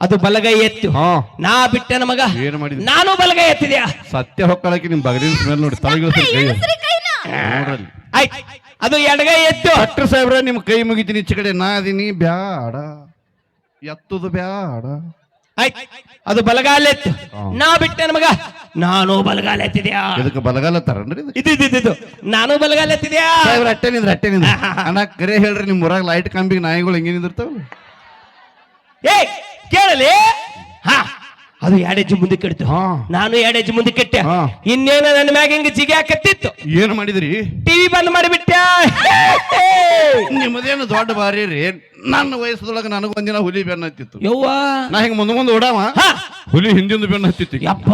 ಅದು ಬಲಗೈ ಎತ್ತು. ಹಾ. ನಾ ಬಿಟ್ಟೆ ನಮಗ. ಏನ್ ಮಾಡಿ ನಾನು ಬಲಗೈ ಎತ್ತಿದ್ಯಾ? ಸತ್ಯ ಹೊಕ್ಕಳಕ್ಕೆ ನಿಮ್ ಬಗಲಿನ ಸ್ಮೆಲ್ ನೋಡಿ ತಲೆಗಿಳಿಸಿ ಕೈ. ಹೆಸ್ರಿ ಕೈನ? ನೋಡ್ರಲ್ಲಿ ಆಯ್ತ್. ಅದು ಎಡಗೈ ಎತ್ತು. ಡಾಕ್ಟರ್ ಸಾಹೇಬ್ರ ನಿಮ್ ಕೈ ಮುಗಿತೀನಿ ಈಚೆ ಕಡೆ ನಾ ಅದೀನಿ ಬ್ಯಾಡ. ಎತ್ತದು ಬ್ಯಾಡ. ಆಯ್ತ್. ಅದು ಬಲಗಾಲ ಎತ್ತು. ನಾ ಬಿಟ್ಟೆ ನಮಗ. ನಾನು ಬಲಗಾಲ ಎತ್ತಿದ್ಯಾ? ಇದಕ್ಕೆ ಬಲಗಾಲ ತರನ್ರಿ ಇದು ಇದು? ಇದು, ಇದು ಇದು. ನಾನು ಬಲಗಾಲ ಎತ್ತಿದ್ಯಾ? ಸಾಹೇಬ್ರ ಅಟ್ಟೆ ನಿಂದ್ರ ಅಟ್ಟೆ ನಿಂದ್ರ. ಅಣ್ಣ ಕರೆ ಹೇಳ್ರಿ ನಿಮ್ ಊರಾಗ ಲೈಟ್ ಕಂಬಿಗೆ ನಾಯಿಗಳು ಹೆಂಗೆ ನಿಂದಿರ್ತಾವ ಏ ಕೇಳಲಿ. ಹಾ ಅದು ಎರಡೆಜ್ಜು ಹೆಜ್ಜೆ ಇಡ್ತು ಹಾ. ನಾನು ಎರಡೆಜ್ಜು ಮುಂದೆ ಕೆಟ್ಟೆ. ಹಾ. ಇನ್ನೇನು ನನ್ನ ಮ್ಯಾಗ ಹಿಂಗ ಜಿಗಿ ಹಾಕತ್ತಿತ್ತು. ಏನ್ ಮಾಡಿದ್ರಿ? ಟಿವಿ ಬಂದ್ ಮಾಡಿಬಿಟ್ಟೆ ನಿಮ್ಮದೇನು ದೊಡ್ಡ ಬಾರಿ ರೀ? ನನ್ನ ವಯಸ್ಸದೊಳಗೆ ನನಗೊಂದಿನ ಹುಲಿ ಬೆನ್ನ ಹತ್ತಿತ್ತು. ಯವ್ವ. ನಾ ಹಿಂಗ ಮುಂದ ಮುಂದೆ ಓಡಾವ? ಹುಲಿ ಹಿಂದಿಂದ ಬೆನ್ನ ಹತ್ತಿತ್ತು. ಯಪ್ಪ.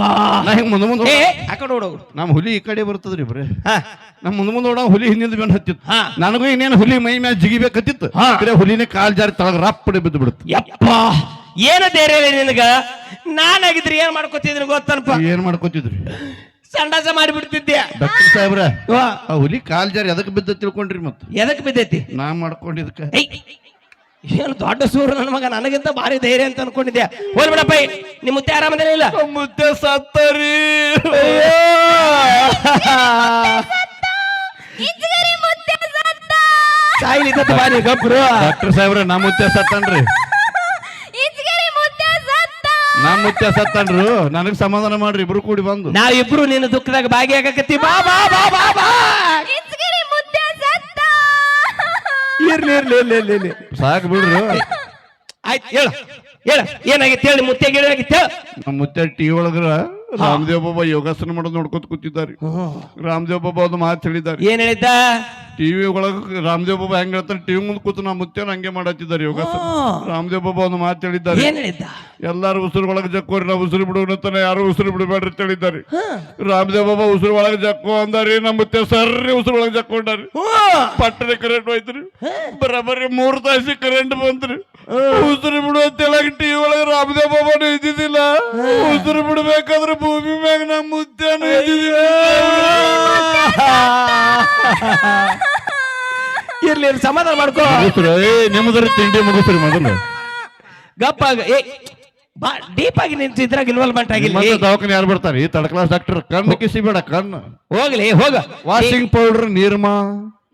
ನಾ ಹಿಂಗ ಮುಂದ ಮುಂದೆ ಆ ಕಡೆ ನಮ್ಮ ಹುಲಿ ಈ ಕಡೆ ಬರ್ತದ್ರಿ ಬರೇ ಹಾ. ನಮ್ಮ ಮುಂದ ಮುಂದೆ ಓಡಾವ ಹುಲಿ ಹಿಂದಿಂದ ಬೆನ್ನ ಹತ್ತಿತ್ತು. ನನಗೂ ಇನ್ನೇನು ಹುಲಿ ಮೈ ಮ್ಯಾಲ ಜಿಗಿಬೇಕತ್ತಿತ್ತು. ಹಾ. ಬರೇ ಹುಲಿನೇ ಕಾಲ್ ಜಾರಿ ತಳಗ ರಪ್ಪಡೆ ಬಿದ್ದು ಬಿಡುತ್ತೆ ಯಪ್ಪ. ಏನ ಧೈರ್ಯ ನಿನಗ? ನಿನಗ ನಾನಾಗಿದ್ರಿ ಏನ್ ಮಾಡ್ಕೊತಿದ್ರಿ ಗೊತ್ತನಪ್ಪ ಏನ್ ಮಾಡ್ಕೋತಿದ್ರಿ? ಸಂಡಾಸ ಮಾಡಿಬಿಡ್ತಿದ್ದೆ. ಡಾಕ್ಟರ್ ಸಾಹೇಬ್ರ ಆ ಹುಲಿ ಕಾಲ್ ಜಾರಿ ಎದಕ್ ಬಿದ್ದ ತಿಳ್ಕೊಂಡ್ರಿ ಮತ್ತೆ ಎದಕ್ ಬಿದ್ದೈತಿ? ನಾ ಮಾಡ್ಕೊಂಡಿದ್ಕ ಏನು ದೊಡ್ಡ ಸೂರು ನನ್ನ ಮಗ? ನನಗಿಂತ ಭಾರಿ ಧೈರ್ಯ ಅಂತ ಅನ್ಕೊಂಡಿದ್ದೆ ಹೋಲ್ ಬಿಡಪ್ಪ ನಿಮ್ಮ ಮುತ್ತೆ ಆರಾಮದೇನೆ ಇಲ್ಲ? ಮುದ್ದೆ ಸತ್ತರಿ. ಸಾಯಿಲಿದ್ದ ಮುದ್ದೆ ಬಾರಿ ಗಬ್ರು ಡಾಕ್ಟರ್ ಸಾಹೇಬ್ರ ನಮ್ಮ ಮುತ್ತೆ ಸತ್ತನ್ರಿ. ನಮ್ಮ ಮುದ್ದೆ ಸತ್ತ. ನಾ ಮುತ್ತೆ ಸತ್ತನ್ರು. ನನಗ್ ಸಮಾಧಾನ ಮಾಡ್ರಿ ಇಬ್ರು ಕೂಡಿ ಬಂದು. ಇಬ್ರು ನಿನ್ನ ದುಃಖದಾಗ ಭಾಗಿಯಾಗಕತ್ತಿ ಬಾ ಬಾ ಬಾ ಬಾ ಬಾ. ಇರ್ಲಿ ಇರ್ಲಿ ಇರ್ಲಿ ಇರ್ಲಿ ಇರ್ಲಿ. ಸಾಕ್ ಬಿಡ್ರು. ಆಯ್ತು ಹೇಳು ಹೇಳು ಏನಾಗಿತ್ತು ಹೇಳಿ ಮುತ್ತೆಗೆ ಏನಾಗಿತ್ತು ಹೇಳು. ನಮ್ಮ ಮುತ್ತೆ ಟಿ ಒಳಗ್ರ ರಾಮದೇವ್ ಬಾಬಾ ಯೋಗಾಸನ ಮಾಡೋದು ನೋಡ್ಕೊತ ಕೂತಿದ್ದಾರೆ. ರಾಮದೇವ್ ಬಾಬಾ ಒಂದು ಮಾತು ಹೇಳಿದ್ದಾರೆ. ಏನ್ ಹೇಳಿದ್ದ? ಟಿವಿ ಒಳಗ ರಾಮದೇವ್ ಬಾಬಾ ಹೆಂಗ್ ಹೇಳ್ತಾರೆ? ಟಿವಿ ಮುಂದೆ ಕೂತು ನಮ್ಮ ಮುತ್ತೆ ಹಂಗೆ ಮಾಡತ್ತಿದ್ದಾರೆ ಯೋಗಾಸನ. ರಾಮದೇವ್ ಬಾಬಾ ಒಂದು ಮಾತು ಹೇಳಿದ್ದಾರೆ. ಏನ್ ಹೇಳಿದ್ದ? ಎಲ್ಲಾರು ಉಸಿರು ಒಳಗೆ ಜಕ್ಕೋರಿ ನಾವು ಉಸಿರು ಬಿಡುವನಂತಾನೆ ಯಾರು ಉಸಿರು ಬಿಡಬೇಡ್ರಿ ಅಂತ ಹೇಳಿದ್ದಾರೆ. ರಾಮದೇವ್ ಬಾಬಾ ಉಸಿರು ಒಳಗೆ ಜಕ್ಕೋ ಅಂದಾರಿ ನಮ್ಮತ್ತೆ ಸರ್ರಿ ಉಸಿರು ಒಳಗೆ ಜಕ್ಕೊಂಡಾರಿ ಪಟ್ಟಣ ಕರೆಂಟ್ ಹೋಯ್ತ್ರಿ ಬರಬರಿ ಮೂರು ತಾಸಿ ಕರೆಂಟ್ ಬಂತ್ರಿ. ಉಸಿರು ಬಿಡು ಅಂತ ಹೇಳಕ್ ಟಿವಿ ಒಳಗೆ ರಾಮದೇವ್ ಬಾಬಾನು ಇದ್ದಿದ್ದಿಲ್ಲ. ಉಸಿರು ಬಿಡ್ಬೇಕಾದ್ರೆ ಭೂಮಿ ಮ್ಯಾಗ ನಮ್ಮ ಮುತ್ತೆನು ಇದ್ದಿದ್ದಿಲ್ಲ. ಇರ್ಲಿ ಸಮಾಧಾನ ಮಾಡ್ಕೋ. ನಿಮ್ಮದ್ರ ತಿಂಡಿ ಮುಗಿಸ್ರಿ ಮೊದಲು. ಗಪ್ಪ ಏ ಬಾ ಡೀಪ್ ಆಗಿ ನಿಂತಿದ್ರ ಇನ್ವಾಲ್ವ್ಮೆಂಟ್ ಆಗಿಲ್ಲ. ದವಾಖಾನೆ ಯಾರು ಬರ್ತಾರೆ? ಈ ತರ್ಡ್ ಕ್ಲಾಸ್ ಡಾಕ್ಟರ್ ಕಣ್ಣು ಕಿಸಿ ಬೇಡ ಕಣ್ಣು. ಹೋಗ್ಲಿ ಹೋಗ. Washing powder Nirma.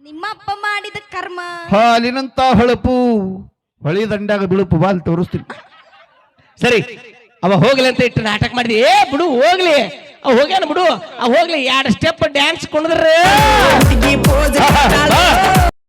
ನಿಮ್ಮಪ್ಪ ಮಾಡಿದ ಕರ್ಮ. ಹಾಲಿನಂತ ಹೊಳಪು. ಹೊಳಿ ದಂಡ್ಯಾಗ ಬಿಳುಪು ಬಾಲ್ ತೋರಿಸ್ತೀನಿ. ಸರಿ ಅವ ಹೋಗ್ಲಿ ಅಂತ ಇಟ್ಟು ನಾಟಕ ಮಾಡಿದ್ವಿ. ಏ ಬಿಡು ಹೋಗ್ಲಿ. ಅವ ಹೋಗ್ಯಾನ ಬಿಡು. ಅವ ಹೋಗ್ಲಿ ಎರಡು ಸ್ಟೆಪ್ ಡ್ಯಾನ್ಸ್ ಕುಣಿದ್ರೆ